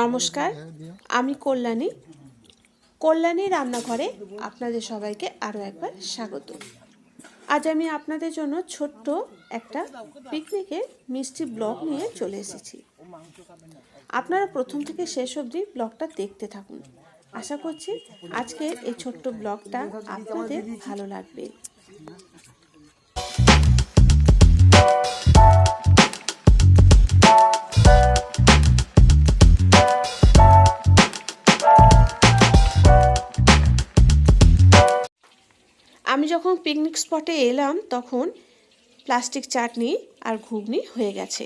নমস্কার, আমি কল্যাণী। কল্যাণী রান্নাঘরে আপনাদের সবাইকে আরও একবার স্বাগত। আজ আমি আপনাদের জন্য ছোট্ট একটা পিকনিকে মিষ্টি ব্লগ নিয়ে চলে এসেছি। আপনারা প্রথম থেকে শেষ অবধি ব্লগটা দেখতে থাকুন। আশা করছি আজকের এই ছোট্ট ব্লগটা আপনাদের ভালো লাগবে। যখন পিকনিক স্পটে এলাম, তখন প্লাস্টিক চাটনি আর ঘুগনি হয়ে গেছে।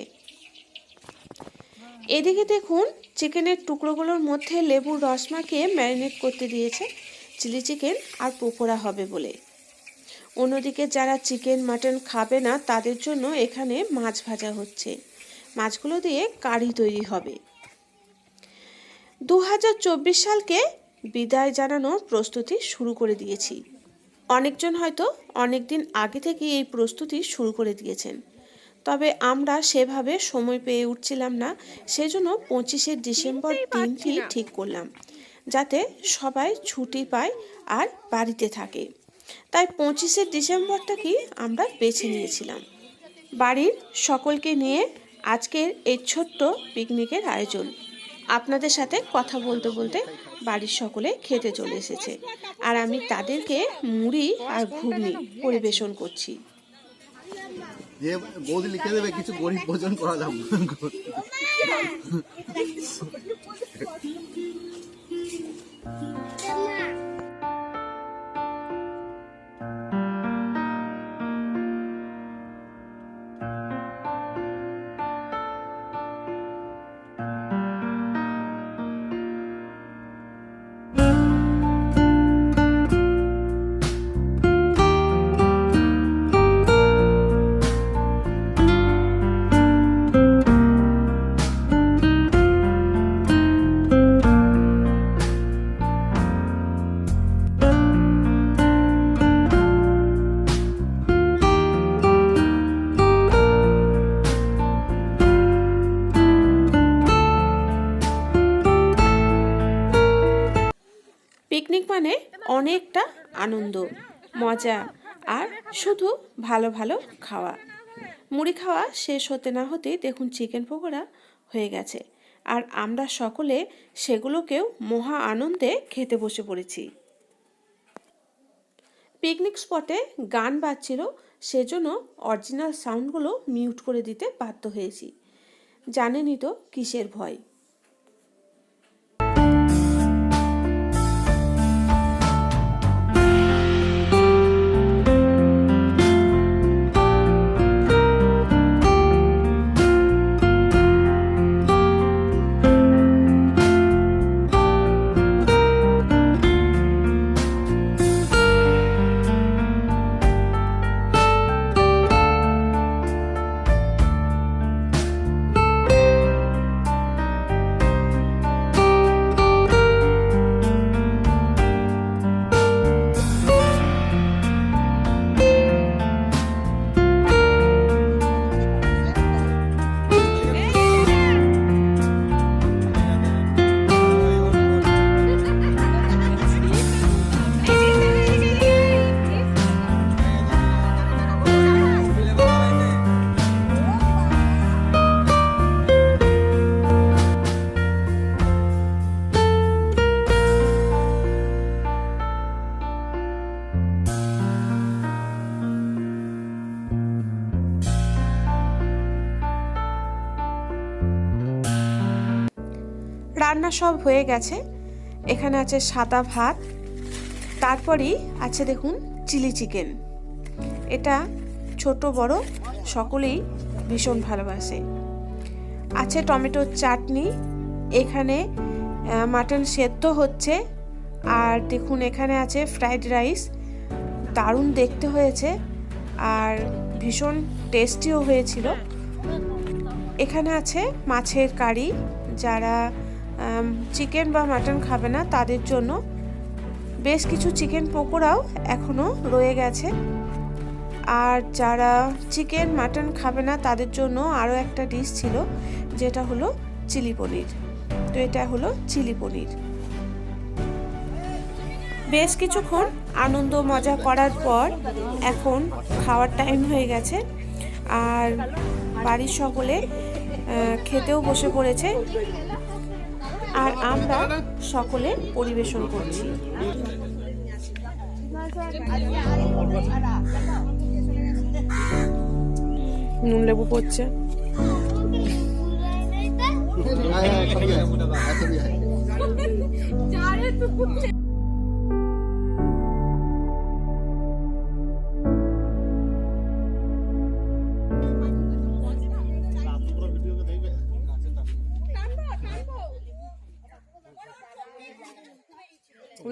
এদিকে দেখুন চিকেনের টুকরোগুলোর মধ্যে লেবুর রস মাখিয়ে ম্যারিনেট করতে দিয়েছে চিলি চিকেন আর পকোড়া হবে বলে। অন্যদিকে যারা চিকেন মাটন খাবে না, তাদের জন্য এখানে মাছ ভাজা হচ্ছে। মাছগুলো দিয়ে কারি তৈরি হবে। দু হাজার চব্বিশ সালকে বিদায় জানানোর প্রস্তুতি শুরু করে দিয়েছি। অনেকজন হয়তো অনেক দিন আগে থেকেই এই প্রস্তুতি শুরু করে দিয়েছেন। তবে আমরা সেভাবে সময় পেয়ে উঠছিলাম না সেজন্য পঁচিশে ডিসেম্বর দিনটি ঠিক করলাম যাতে সবাই ছুটি পায় আর বাড়িতে থাকে। তাই পঁচিশে ডিসেম্বরটাকেই আমরা বেছে নিয়েছিলাম। বাড়ির সকলকে নিয়ে আজকের এই ছোট্ট পিকনিকের আয়োজন। আপনাদের সাথে কথা বলতে বলতে বাড়ির সকলে খেতে চলে এসেছে। আর আমি তাদেরকে মুড়ি আর ঘুগনি পরিবেশন করছি। যে বৌদি লিখে দেবে কিছু গরিব ভোজন করা যাবে পিকনিক মানে অনেকটা আনন্দ, মজা আর শুধু ভালো ভালো খাওয়া। মুড়ি খাওয়া শেষ হতে না হতেই দেখুন চিকেন পকোড়া হয়ে গেছে। আর আমরা সকলে সেগুলোকেও মহা আনন্দে খেতে বসে পড়েছি। পিকনিক স্পটে গান বাজছিল, সেজন্য অরিজিনাল সাউন্ডগুলো মিউট করে দিতে বাধ্য হয়েছি। জানেনই তো কিসের ভয়। রান্না সব হয়ে গেছে। এখানে আছে সাদা ভাত, তারপরেই আছে দেখুন চিলি চিকেন। এটা ছোট, বড়, সকলেই ভীষণ ভালোবাসে। আছে টমেটোর চাটনি, এখানে মাটন সেদ্ধ হচ্ছে, আর দেখুন এখানে আছে ফ্রাইড রাইস। দারুণ দেখতে হয়েছে, আর ভীষণ টেস্টিও হয়েছিল। এখানে আছে মাছের কারি, যারা চিকেন বা মাটন খাবে না তাদের জন্য। বেশ কিছু চিকেন পকোড়াও এখনও রয়ে গেছে। আর যারা চিকেন মাটন খাবে না তাদের জন্য আরও একটা ডিশ ছিল, যেটা হলো চিলি পনির। তো এটা হলো চিলি পনির। বেশ কিছুক্ষণ আনন্দ মজা করার পর এখন খাওয়ার টাইম হয়ে গেছে। আর বাড়ির সকলে খেতেও বসে পড়েছে। আর আমরা সকলে পরিবেশন করছি। নুন লেবু পড়ছে। হ্যাঁ,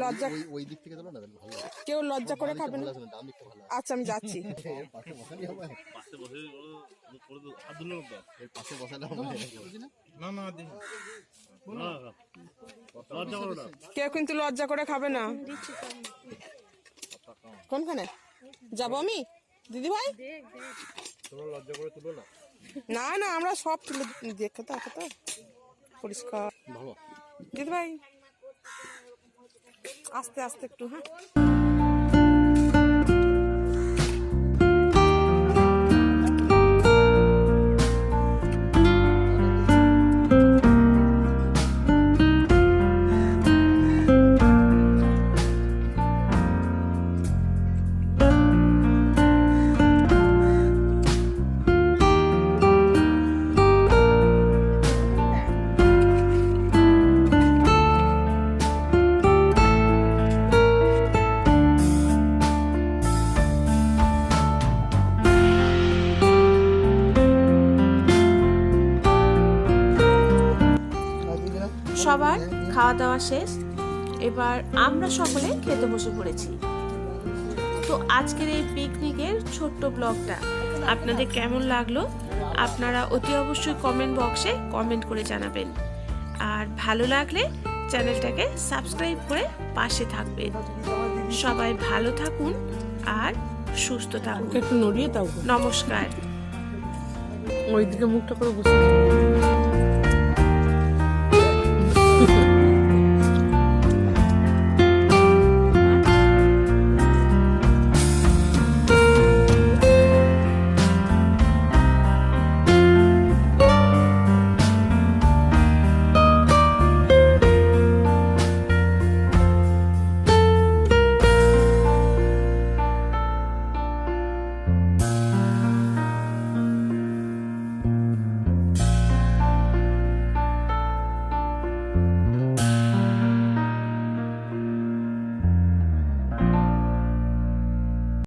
লজ্জা ওই ওই দিক থেকে না ভালো কেউ লজ্জা করে খাবে না। আচ্ছা আমি যাচ্ছি। কেউ কিন্তু লজ্জা করে খাবে না। কোনখানে? যাব আমি? দিদি ভাই? না। না আমরা সব তুলে দেখে তো তো। পরিষ্কার। ভালো। দিদি ভাই? আস্তে আস্তে একটু হ্যাঁ? খাওয়া দাওয়া শেষ। এবার আমরা সকলে খেতে বসে পড়েছি। তো আজকের এই পিকনিকের ছোট্ট ব্লগটা আপনাদের কেমন লাগল? আপনারা অতি অবশ্যই কমেন্ট বক্সে কমেন্ট করে জানাবেন। আর ভালো লাগলে চ্যানেলটাকে সাবস্ক্রাইব করে পাশে থাকবেন। সবাই ভালো থাকুন আর সুস্থ থাকুন। একটু নড়িয়ে দাও নমস্কার। ওইদিকে মুখটা করে বসে।